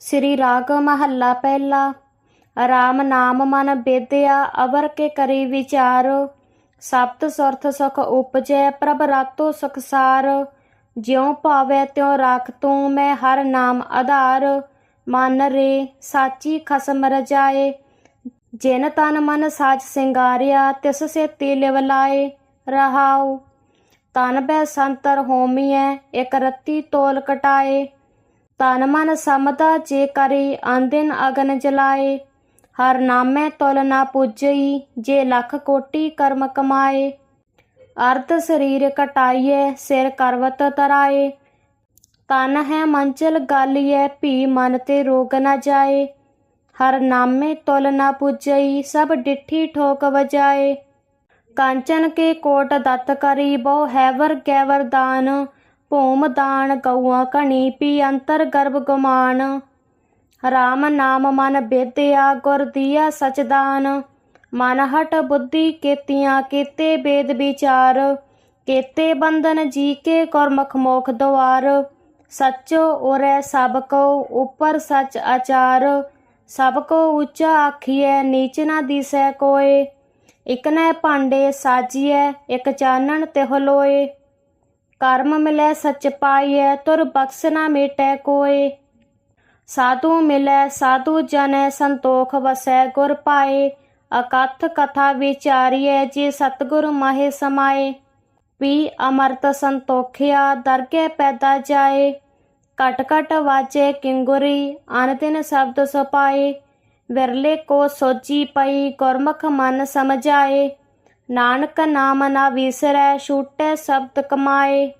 ਸ੍ਰੀ ਰਾਗ ਮਹੱਲਾ ਪਹਿਲਾ। ਰਾਮ ਨਾਮ ਮਨ ਬੇਦਿਆ, ਅਵਰ ਕੇ ਕਰੀ ਵਿਚਾਰ। ਸਪਤ ਸੁਰਥ ਸੁਖ ਉਪਜੈ, ਪ੍ਰਭ ਰਾਤੋ ਸੁਖਸਾਰ ਜਿਉ ਭਾਵੈ ਤਿਉ ਰਾਖ ਤੂੰ, ਮੈਂ ਹਰ ਨਾਮ ਆਧਾਰ। ਮਨ ਰੇ ਸਾਚੀ ਖਸਮ ਰਜਾਏ। ਜਿਨ ਤਨ ਮਨ ਸਾਜ ਸਿੰਗਾਰਿਆ, ਤਿਸ ਸੇ ਲਿਵ ਲਾਏ, ਰਹਾਉ। ਤਨ ਬੈ ਸੰਤਰ ਹੋਮੀਐ, ਇਕ ਰੱਤੀ ਤੋਲ ਕਟਾਏ। ਤਨ ਮਨ ਸਮਦਾ ਜੇ ਕਰੇ ਆਂਦਿਨ ਅਗਨ ਜਲਾਏ, ਹਰ ਨਾਮੇ ਤੁਲ ਨਾ ਪੁੱਜਈ, ਜੇ ਲੱਖ ਕੋਟੀ ਕਰਮ ਕਮਾਏ। ਅਰਧ ਸਰੀਰ ਕਟਾਈਏ ਸਿਰ ਕਰਵਤ ਤਰਾਏ। ਤਨ ਹੈ ਮੰਚਲ ਗਾਲੀਏ ਭੀ ਮਨ ਤੇ ਰੋਗ ਨਾ ਜਾਏ। ਹਰ ਨਾਮੇ ਤੁਲ ਨਾ ਪੁੱਜਈ, ਸਭ ਡਿੱਠੀ ਠੋਕ ਵਜਾਏ। ਕਾਂਚਨ ਕੇ ਕੋਟ ਦਤ ਕਰੀ, ਬਹੁ ਹੈਵਰ ਗੈਵਰ ਦਾਨ। ਭੂਮਦਾਨ ਗਊਆਂ ਕਣੀ ਪੀ ਅੰਤਰ ਗਰਭ ਗੁਮਾਨ। ਰਾਮ ਨਾਮ ਮਨ ਬੇਦਿਆ ਗੁਰ ਦੀਆ ਸਚਦਾਨ ਮਨ ਹਟ ਬੁੱਧੀ ਕੇਤੀਆਂ ਕੀਤੇ ਬੇਦ ਵਿਚਾਰ। ਕੀਤੇ ਬੰਧਨ ਜੀ ਕੇ ਗੁਰਮੁਖ ਮੋਖ ਦਵਾਰ ਸੱਚੋ ਉਰੈ ਸਭ ਕੋ ਉਪਰ ਸਚ ਆਚਾਰ। ਸਭ ਕੋ ਉੱਚਾ ਆਖੀਐ, ਨੀਚ ਨਾ ਦਿਸੈ ਕੋਏ। ਇਕ ਨੈ ਭਾਂਡੇ ਸਾਜੀਐ, ਇਕ ਚਾਨਣ ਤਿਹ ਲੋਏ। ਕਰਮ ਮਿਲੈ ਸਚ ਪਾਈਐ, ਤੁਰ ਬਖਸ਼ ਨਾ ਮੇਟੈ ਕੋਏ। ਸਾਧੂ ਮਿਲੈ, ਸਾਧੂ ਜਨੈ, ਸੰਤੋਖ ਵਸੈ ਗੁਰ ਪਾਏ। ਅਕਥ ਕਥਾ ਵਿਚਾਰੀਐ, ਜੇ ਸਤਗੁਰ ਮਾਹੇ ਸਮਾਏ। ਪੀ ਅਮਰਤ ਸੰਤੋਖਿਆ ਦਰਗੇ ਪੈਦਾ ਜਾਏ। ਕਟ ਕਟ ਵਾਜੇ ਕਿੰਗੁਰੀ ਅਨਤਿਨ ਸ਼ਬਦ ਸੁਪਾਏ ਵਿਰਲੇ ਕੋ ਸੋਜੀ ਪਈ, ਗੁਰਮੁਖ ਮਨ ਸਮਝਾਏ। ਨਾਨਕ ਨਾਮ ਨਾ ਵਿਸਰੈ ਛੂਟੈ ਸ਼ਬਦ ਕਮਾਏ।